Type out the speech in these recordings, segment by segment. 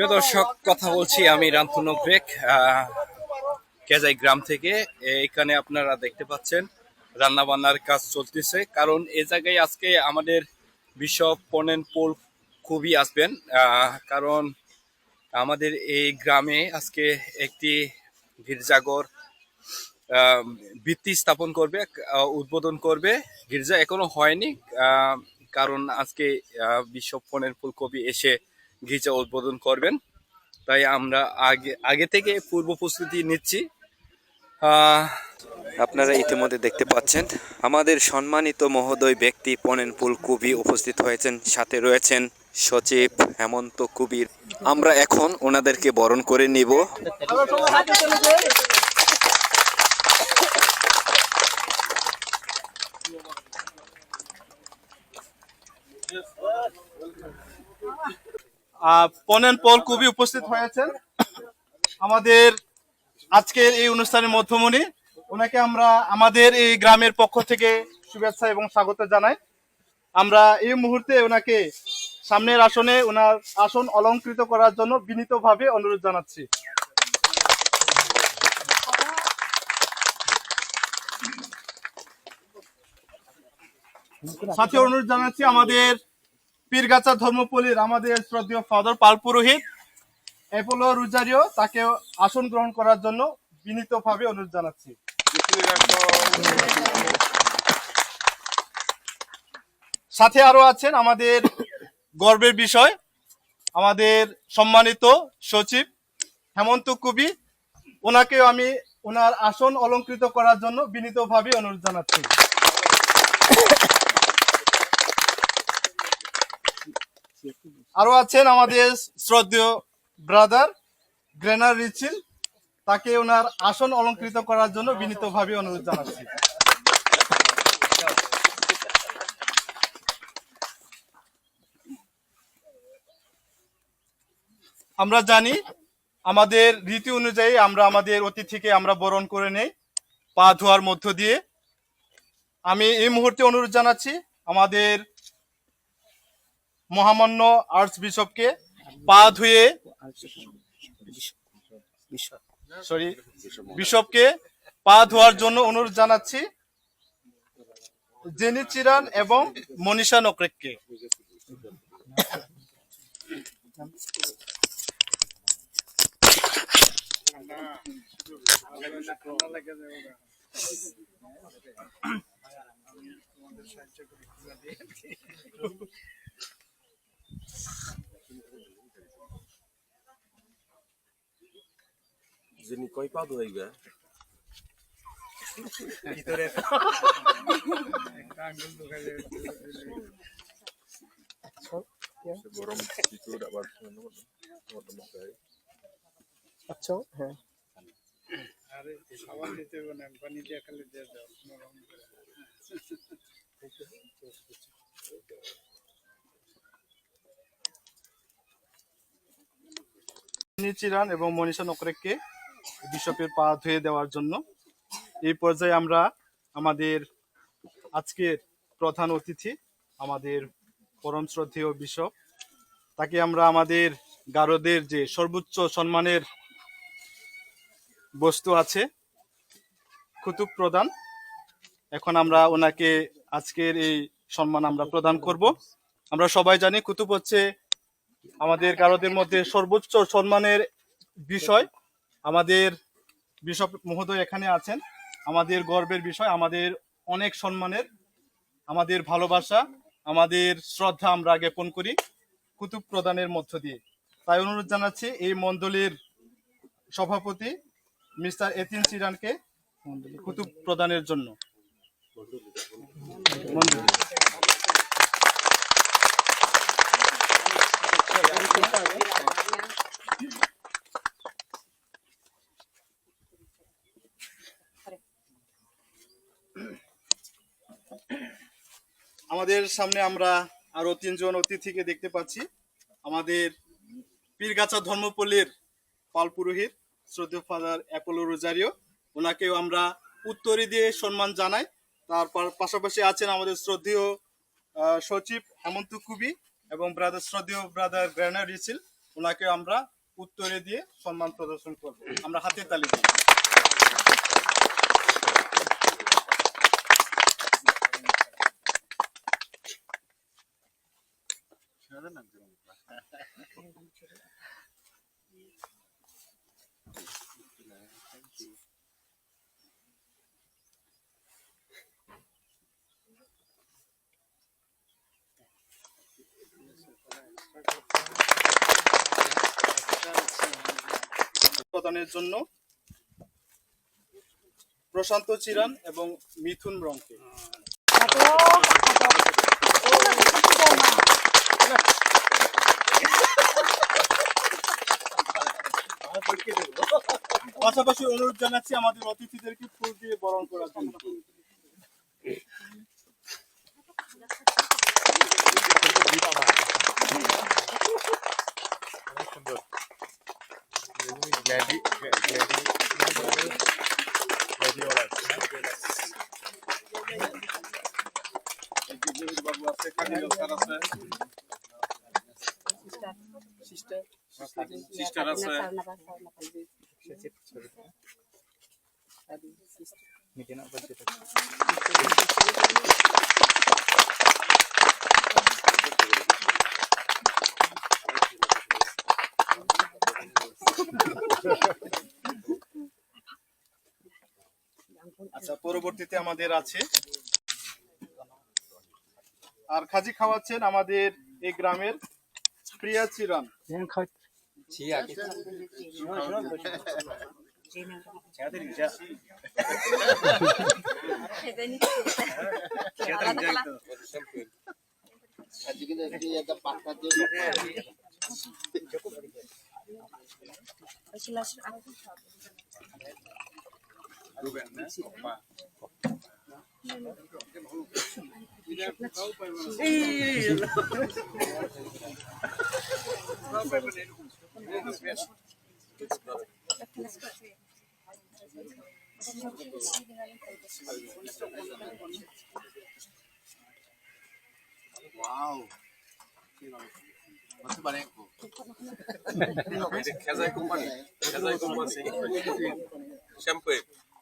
প্রিয় দর্শক, কথা বলছি আমি রামতুন্ন ব্রেক কেজাই গ্রাম থেকে। এখানে আপনারা দেখতে পাচ্ছেন রান্না বান্নার কাজ চলতেছে, কারণ এ জায়গায় আজকে আমাদের বিশপ পনেন পোল খুবই আসবেন কারণ আমাদের এই গ্রামে আজকে একটি গির্জাঘর ভিত্তি স্থাপন করবে উদ্বোধন করবে। গির্জা এখনও হয়নি কারণ আজকে বিশপ পনেরো ফুল কবি এসে গির্জা উদ্বোধন করবেন। তাই আমরা আগে আগে থেকে পূর্ব প্রস্তুতি নিচ্ছি। আপনারা ইতিমধ্যে দেখতে পাচ্ছেন, আমাদের সম্মানিত মহোদয় ব্যক্তি পনেনপুল কবি উপস্থিত হয়েছেন, সাথে রয়েছেন সচিব হেমন্ত কবির। আমরা এখন ওনাদেরকে বরণ করে নিব। পনেন পল কবি উপস্থিত হয়েছেন। আমাদের আজকের এই অনুষ্ঠানের মধ্যমণি, ওনাকে আমরা আমাদের এই গ্রামের পক্ষ থেকে শুভেচ্ছা এবং স্বাগত জানাই। আমরা এই মুহূর্তে ওনাকে সামনের আসনে, ওনার আসন অলঙ্কৃত করার জন্য বিনীতভাবে অনুরোধ জানাচ্ছি। সাথে অনুরোধ জানাচ্ছি আমাদের পীরগাছা ধর্মপল্লীর আমাদের শ্রদ্ধেয় ফাদার পাল পুরোহিত অ্যাপোলো রুজারিও তাকে আসন গ্রহণ করার জন্য বিনীতভাবে অনুরোধ জানাচ্ছি। সাথে আরও আছেন আমাদের গর্বের বিষয়, আমাদের সম্মানিত সচিব হেমন্ত কবি। ওনাকেও আমি ওনার আসন অলঙ্কৃত করার জন্য বিনীতভাবে অনুরোধ জানাচ্ছি। আরও আছেন আমাদের শ্রদ্ধেয় ব্রাদার গ্রেনার রিচিল, তাকে ওনার আসন অলঙ্কৃত করার জন্য বিনীতভাবে অনুরোধ জানাচ্ছি। আমরা জানি আমাদের রীতি অনুযায়ী আমরা আমাদের অতিথিকে আমরা বরণ করে নেই, পা ধোয়ার মধ্য দিয়ে। আমি এই মুহূর্তে অনুরোধ জানাচ্ছি আমাদের মহামান্য আর্টস বিশপকে পা ধুয়ে সরি, বিশপকে পা ধোয়ার জন্য অনুরোধ জানাচ্ছি জেনি চিরান এবং মনীষা নকরেককে। যিনি কয় পা ধোয়াইবা গরম কিছু আবার আচ্ছা হ্যাঁ চিরান এবং মনীষা নকরেককে বিশপের পা ধুয়ে দেওয়ার জন্য। এই পর্যায়ে আমরা আমাদের আজকের প্রধান অতিথি, আমাদের পরম শ্রদ্ধেয় বিশপ, তাকে আমরা আমাদের গারদের যে সর্বোচ্চ সম্মানের বস্তু আছে, কুতুব প্রদান। এখন আমরা ওনাকে আজকের এই সম্মান আমরা প্রদান করব। আমরা সবাই জানি কুতুব হচ্ছে আমাদের কারোদের মধ্যে সর্বোচ্চ সম্মানের বিষয়। আমাদের বিশপ মহোদয় এখানে আছেন। আমাদের গর্বের বিষয়, আমাদের অনেক সম্মানের, আমাদের ভালোবাসা, আমাদের শ্রদ্ধা আমরা জ্ঞাপন করি কুতুব প্রদানের মধ্য দিয়ে। তাই অনুরোধ জানাচ্ছি এই মণ্ডলীর সভাপতি মিস্টার এতিন সিরানকে কুতুব প্রদানের জন্য। মণ্ডলী। আমাদের সামনে আমরা আরও তিনজন অতিথিকে দেখতে পাচ্ছি। আমাদের পীরগাছা ধর্মপল্লীর পাল পুরোহিত, শ্রদ্ধেয় ফাদার অ্যাপোলো রোজারিও। ওনাকেও আমরা উত্তরি দিয়ে সম্মান জানাই। তারপর পাশাপাশি আছেন আমাদের শ্রদ্ধেয় সচিব হেমন্ত কুবি এবং ব্রাদার শ্রদ্ধেয় ব্রাদার গ্র্যানার রিচিল ওনাকে আমরা উত্তরে দিয়ে সম্মান প্রদর্শন করব। আমরা হাতে তালি দিই। প্রদানের জন্য প্রশান্ত চিরান এবং মিথুন রংকে পাশাপাশি অনুরোধ জানাচ্ছি আমাদের অতিথিদেরকে ফুল দিয়ে বরণ করার জন্য। বাবু আছে কাকিল স্যার আছে সিস্টার আছে পরবর্তীতে আমাদের আছে। আর খাজি খাওয়াচ্ছেন আমাদের এই গ্রামের প্রিয়া চিরান। Wow. Masuk barengku. Kazai kumpani. Kazai kumpani. Shampoo.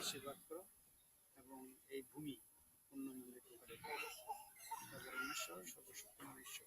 আশীর্বাদ করো এবং এই ভূমি উন্নয়নের করে সর্বশক্তিমান ঈশ্বর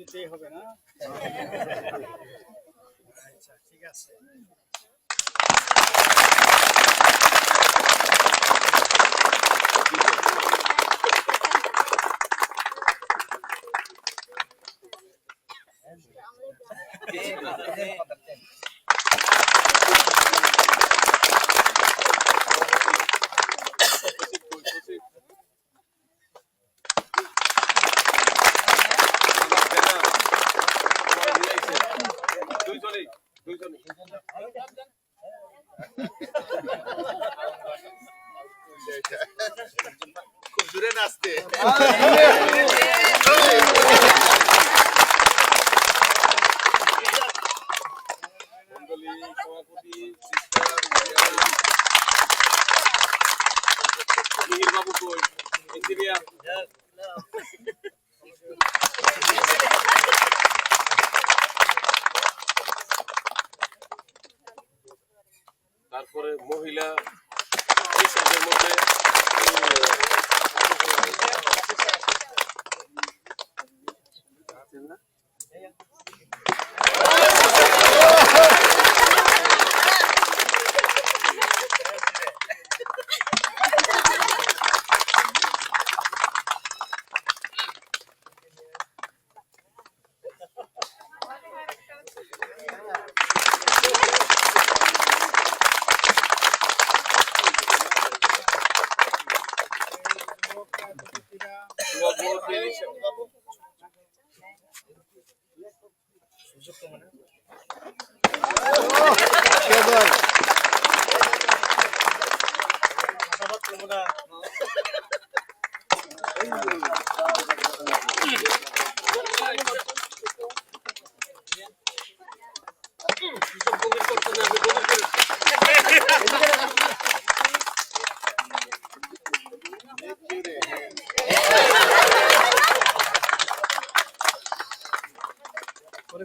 দিতেই হবে না দুইজনেই খুব দূরে নাচতে মন্ডলী সভাপতি মিহির বাবু কই ইঞ্জিনিয়ার তারপরে মহিলা কৃষকদের মধ্যে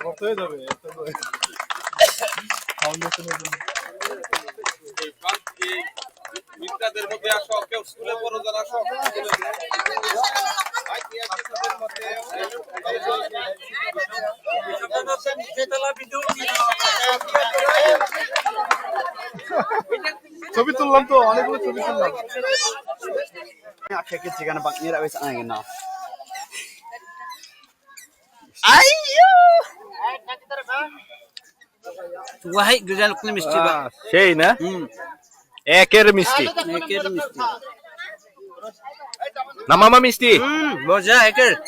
ভর্তি হয়ে যাবে ফাউন্ডেশনের জন্য এই প্রান্ত- এই মিত্রাদের মধ্যে আসো কেউ স্কুলে পড়ো যারা আসো ছবি তুললাম তো অনেকগুলো ছবি তুললাম। banyak kaki tiga nampak ni dah ah, eh? Eh, besar lagi nak. Ayo. Wahai gerjal kuli misti ba. Hey na. Hmm. Eker misti. Eker misti. Nama mama misti. Hmm. Bosja eker.